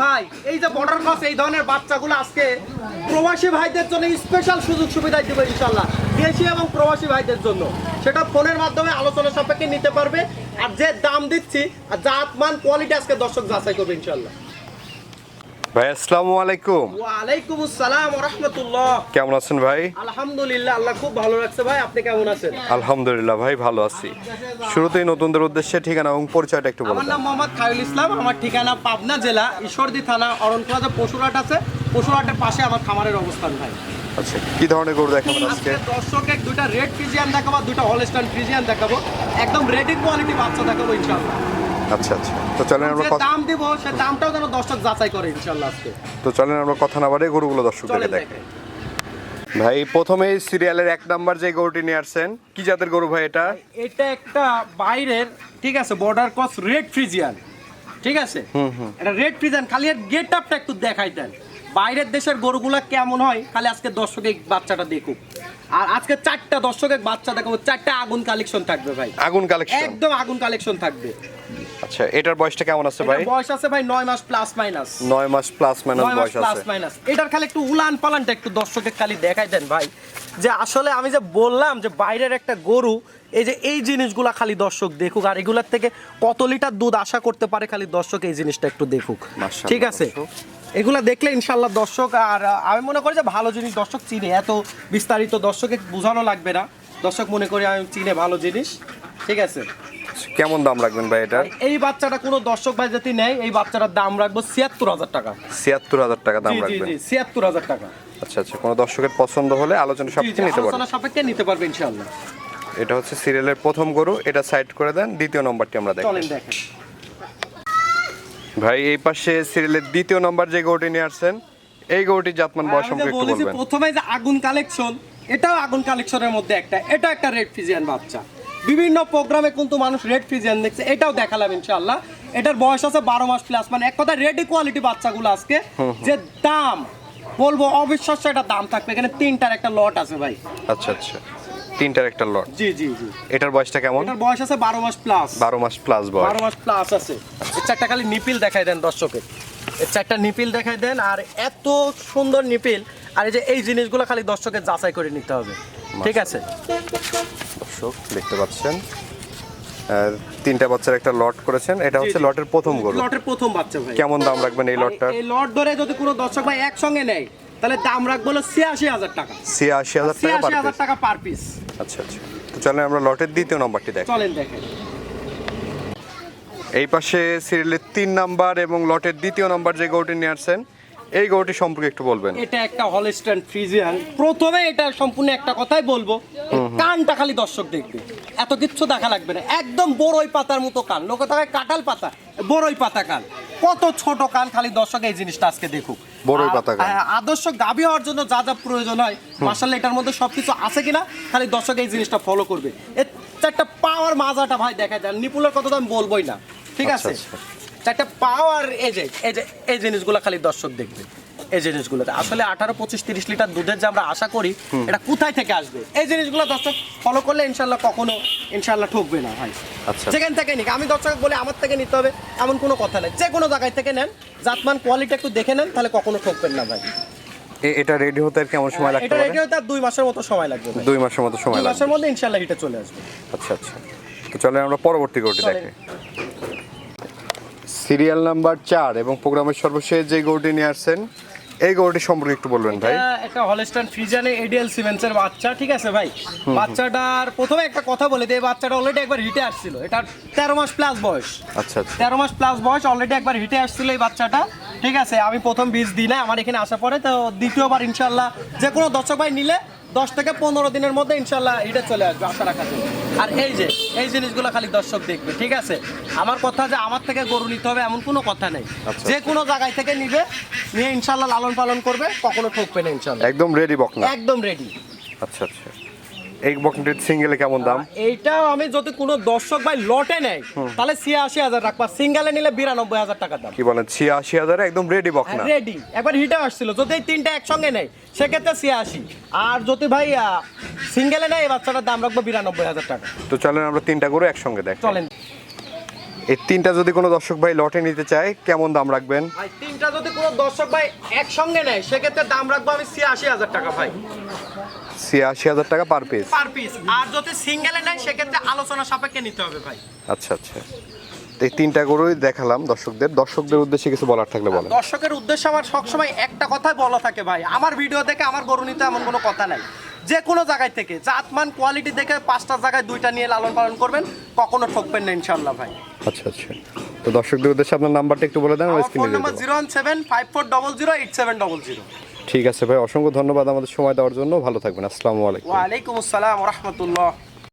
ভাই, এই যে বর্ডার ক্রস এই ধরনের বাচ্চাগুলো আজকে প্রবাসী ভাইদের জন্য স্পেশাল সুযোগ সুবিধা দেবে ইনশাল্লাহ দেশি এবং প্রবাসী ভাইদের জন্য। সেটা ফোনের মাধ্যমে আলোচনা সাপেক্ষে নিতে পারবে। আর যে দাম দিচ্ছি, আর যা মান কোয়ালিটি আজকে দর্শক যাচাই করবে ইনশাল্লাহ ভাই আসসালামু আলাইকুম। ওয়ালাইকুম আসসালাম রহমতুল্লাহ। কেমন আছেন ভাই? আলহামদুলিল্লাহ আল্লাহ খুব ভালো রাখছে ভাই। আপনি কেমন আছেন? আলহামদুলিল্লাহ ভাই ভালো আছি। শুরুতেই নতুনদের উদ্দেশ্যে ঠিকানা এবং পরিচয়টা একটু বলে আমার নাম মোহাম্মদ খায়ুল ইসলাম আমার ঠিকানা পাবনা জেলা ঈশ্বরদী থানা অরণখোলা যে পশুরহাট আছে। পশুরহাটের পাশে আমার খামারের অবস্থান ভাই। আচ্ছা কি ধরনের গরু দেখাবেন আজকে দর্শকে দুইটা রেড ফ্রিজিয়ান দেখাবো দুইটা হলস্টাইন ফ্রিজিয়ান দেখাবো। একদম রেডি কোয়ালিটি বাচ্চা দেখাবো ইনশাআল্লাহ। আচ্ছা আচ্ছা। তো চলেন আমরা দাম দিব সে দামটাও যেন দর্শক যাচাই করে ইনশাআল্লাহ আজকে। তো চলেন আমরা কথা না বাড়িয়ে গরুগুলো দর্শকদেরকে দেখাই। ভাই প্রথমেই সিরিয়ালের এক নাম্বার যে গরুটি নিয়ে আসছেন কি জাতের গরু ভাই এটা? এটা একটা বাইরের ঠিক আছে বর্ডার ক্রস রেড ফ্রিজিয়ান ঠিক আছে? এটা রেড ফ্রিজিয়ান খালি এর গেট আপটা একটু দেখাই দেন। বাইরের দেশের গরুগুলা কেমন হয় খালি আজকে দর্শক বাচ্চাটা দেখুক। আর আজকে চারটা দর্শকের বাচ্চা দেখাবো চারটা আগুন কালেকশন থাকবে ভাই। আগুন কালেকশন একদম আগুন কালেকশন থাকবে। আচ্ছা এটার বয়সটা কেমন আছে ভাই? বয়স আছে ভাই নয় মাস প্লাস মাইনাস নয় মাস প্লাস মাইনাস বয়স প্লাস মাইনাস এটার খালি একটু উলান পালানটা একটু দর্শকের খালি দেখাই দেন ভাই। যে আসলে আমি যে বললাম যে বাইরের একটা গরু এই যে এই জিনিসগুলা খালি দর্শক দেখুক আর এগুলার থেকে কত লিটার দুধ আশা করতে পারে খালি দর্শক এই জিনিসটা একটু দেখুক। ঠিক আছে? এগুলা দেখলে ইনশাল্লাহ দর্শক আর আমি মনে করি যে ভালো জিনিস দর্শক চিনে। এত বিস্তারিত দর্শকে বোঝানো লাগবে না। দর্শক মনে করি আমি চিনে ভালো জিনিস। ঠিক আছে? কেমন দাম রাখবেন ভাই এটার? এই বাচ্চাটা কোনো দর্শক ভাই যদি নেয় এই বাচ্চাটার দাম রাখব ছিয়াত্তর হাজার টাকা। ছিয়াত্তর হাজার টাকা দাম রাখবেন। ছিয়াত্তর হাজার টাকা। আচ্ছা আচ্ছা কোনো দর্শকের পছন্দ হলে আলোচনা জি, সব জি, নিতে পারবেন। আলোচনা সাপেক্ষে নিতে পারবে ইনশাআল্লাহ। এটা হচ্ছে সিরিয়ালের প্রথম গরু এটা সাইড করে দেন দ্বিতীয় নম্বরটি আমরা দেখি চলেন দেখেন। ভাই এই পাশে সিরিয়ালের দ্বিতীয় নম্বর যে গরুটি নিয়ে আসছেন এই গরুটির জাতমান বয়স সম্পর্কে একটু বলবেন। প্রথমে যে আগুন কালেকশন এটাও আগুন কালেকশনের মধ্যে একটা এটা একটা রেড ফিজিয়ান বাচ্চা। বিভিন্ন প্রোগ্রামে কিন্তু মানুষ রেড ফিজিয়ান দেখছে এটাও দেখালাম ইনশাআল্লাহ। এটার বয়স আছে বারো মাস প্লাস মানে এক কথা রেডি কোয়ালিটি বাচ্চাগুলো আজকে। যে দাম বলব অবিশ্বাস্য একটা দাম থাকবে। এখানে তিনটার একটা লট আছে ভাই। আচ্ছা আচ্ছা। তিনটার একটা লট জি জি জি। এটার বয়সটা কেমন? এটার বয়স আছে বারো মাস প্লাস বারো মাস প্লাস বয়স। বারো মাস প্লাস আছে। চারটা খালি নিপিল দেখাই দেন দর্শকের। চারটা নিপিল দেখাই দেন আর এত সুন্দর নিপিল আর এই যে এই জিনিসগুলো খালি দর্শকের যাচাই করে নিতে হবে। ঠিক আছে। দর্শক দেখতে পাচ্ছেন। তিনটা বাচ্চার একটা লট করেছেন। এটা হচ্ছে লটের প্রথম গরু। লটের প্রথম বাচ্চা ভাই। কেমন দাম রাখবেন এই লটটার আর এই লট ধরে যদি কোনো দর্শক ভাই একসঙ্গে নেয় তাহলে দাম রাখব হলো ছিয়াশি হাজার টাকা। ছিয়াশি হাজার টাকা ছিয়াশি হাজার টাকা পার পিস আচ্ছা আচ্ছা। তো চলেন আমরা লটের দ্বিতীয় নম্বরটি দেখ। চলেন দেখেন। এই পাশে সিরিয়ালের তিন নাম্বার এবং লটের দ্বিতীয় নাম্বার যে গরুটি নিয়ে আসছেন এই গরুটি সম্পর্কে একটু বলবেন। এটা একটা হলস্টাইন ফ্রিজিয়ান প্রথমে এটা সম্পূর্ণ একটা কথাই বলব কানটা খালি দর্শক দেখবে। এত কিচ্ছু দেখা লাগবে না। একদম বড়ই পাতার মতো কান। লোকে থাকে কাঁঠাল পাতা। বড়ই পাতা কান। কত ছোট কান খালি দর্শক এই জিনিসটা আজকে দেখুক। বড়ই পাতা কান। হ্যাঁ, আদর্শ গাভী হওয়ার জন্য যা যা প্রয়োজন হয় মার্শাল এটার মধ্যে সবকিছু আছে কিনা খালি দর্শক এই জিনিসটা ফলো করবে। এর চারটা পাওয়ার মাজাটা ভাই দেখা যায় নিপুলের কথা তো আমি বলবোই না। ঠিক আচ্ছা, আছে? চারটা পাওয়ার এই যে এই যে এই জিনিসগুলো খালি দর্শক দেখবে। এই জিনিসগুলো আসলে আঠারো পঁচিশ তিরিশ লিটার দুধের যে আমরা আশা করি এটা কোথায় থেকে আসবে? এই জিনিসগুলো দর্শক ফলো করলে ইনশাল্লাহ কখনো ইনশাল্লাহ ঠকবে না ভাই। আচ্ছা। যেখান থেকে নিক। আমি দর্শক বলে আমার থেকে নিতে হবে এমন কোনো কথা নেই। যে কোনো জায়গায় থেকে নেন জাতমান কোয়ালিটি একটু দেখে নেন তাহলে কখনো ঠকবেন না ভাই। এটা রেডি হতে আর কেমন সময় লাগতে এটা রেডি হতে আর দুই মাসের মতো সময় লাগবে দুই মাসের মতো সময় লাগবে। মাসের মধ্যে ইনশাল্লাহ হিটে চলে আসবে। আচ্ছা আচ্ছা। তো চলেন আমরা পরবর্তী গরুটি। দেখে। সিরিয়াল নাম্বার চার এবং প্রোগ্রামের সর্বশেষ যে গরুটি নিয়ে আসছেন এই গরুটি সম্পর্কে একটু বলবেন ভাই। এটা একটা হলস্টাইন ফ্রিজানে এডিএল সিমেন্সের বাচ্চা ঠিক আছে ভাই? বাচ্চাটার প্রথমে একটা কথা বলে দিই এই বাচ্চাটা অলরেডি একবার হিটে আসছিল। এটা তেরো মাস প্লাস বয়স। আচ্ছা আচ্ছা। তেরো মাস প্লাস বয়স অলরেডি একবার হিটে আসছিল এই বাচ্চাটা ঠিক আছে? আমি প্রথম বীজ দিই না আমার এখানে আসা পরে তো দ্বিতীয়বার ইনশাল্লাহ যে কোনো দর্শক ভাই নিলে দশ থেকে পনেরো দিনের মধ্যে ইনশাল্লাহ এটা চলে আসবে আশা রাখা যায়। আর এই যে এই জিনিসগুলো খালি দর্শক দেখবে ঠিক আছে? আমার কথা যে আমার থেকে গরু নিতে হবে এমন কোনো কথা নেই। আচ্ছা। যে কোনো জায়গায় থেকে নিবে নিয়ে ইনশাল্লাহ লালন পালন করবে কখনো ঠকবে না ইনশাল্লাহ। একদম রেডি বকনা। একদম রেডি আচ্ছা আচ্ছা। এই বকনাটির সিঙ্গেলে কেমন দাম? এইটাও আমি যদি কোনো দর্শক ভাই লটে নেয় তাহলে ছিয়াশি হাজার রাখবা। সিঙ্গেলে নিলে বিরানব্বই হাজার টাকা দাম। কি বলেন ছিয়াশি হাজারে একদম রেডি বকনা রেডি একবার হিটে আসছিল যদি এই তিনটা একসঙ্গে নেয় সেক্ষেত্রে ছিয়াশি। আর যদি ভাই সিঙ্গেলে নেয় এই বাচ্চাটার দাম রাখব বিরানব্বই হাজার টাকা। তো চলেন আমরা তিনটা গরু একসঙ্গে দেখ। চলেন। এই তিনটা যদি কোনো দর্শক ভাই লটে নিতে চায় কেমন দাম রাখবেন? তিনটা যদি কোনো দর্শক ভাই একসঙ্গে নেয় সেক্ষেত্রে দাম রাখব আমি ছিয়াশি হাজার টাকা ভাই। ছিয়াশি হাজার টাকা পার পিস পার পিস আর যদি সিঙ্গেলে নেয় সেক্ষেত্রে আলোচনা সাপেক্ষে নিতে হবে ভাই। আচ্ছা আচ্ছা। এই তিনটা গরুই দেখালাম দর্শকদের। দর্শকদের উদ্দেশ্যে কিছু বলার থাকলে বলেন। দর্শকের উদ্দেশ্যে আমার সবসময় একটা কথাই বলা থাকে ভাই। আমার ভিডিও দেখে আমার গরু নিতে এমন কোনো কথা নাই। যে কোনো জায়গায় থেকে জাতমান কোয়ালিটি দেখে পাঁচটা জায়গায় দুইটা নিয়ে লালন পালন করবেন কখনো ঠকবেন না ইনশাল্লাহ ভাই। আচ্ছা আচ্ছা। তো দর্শকদের উদ্দেশ্যে আপনার নাম্বারটা একটু বলে দেন আমার স্ক্রিনে phone number zero one seven five four double zero eight seven double zero ঠিক আছে ভাই, অসংখ্য ধন্যবাদ আমাদের সময় দেওয়ার জন্য। ভালো থাকবেন, আসসালামু আলাইকুম। আসসালাম রহমতুল্লাহ।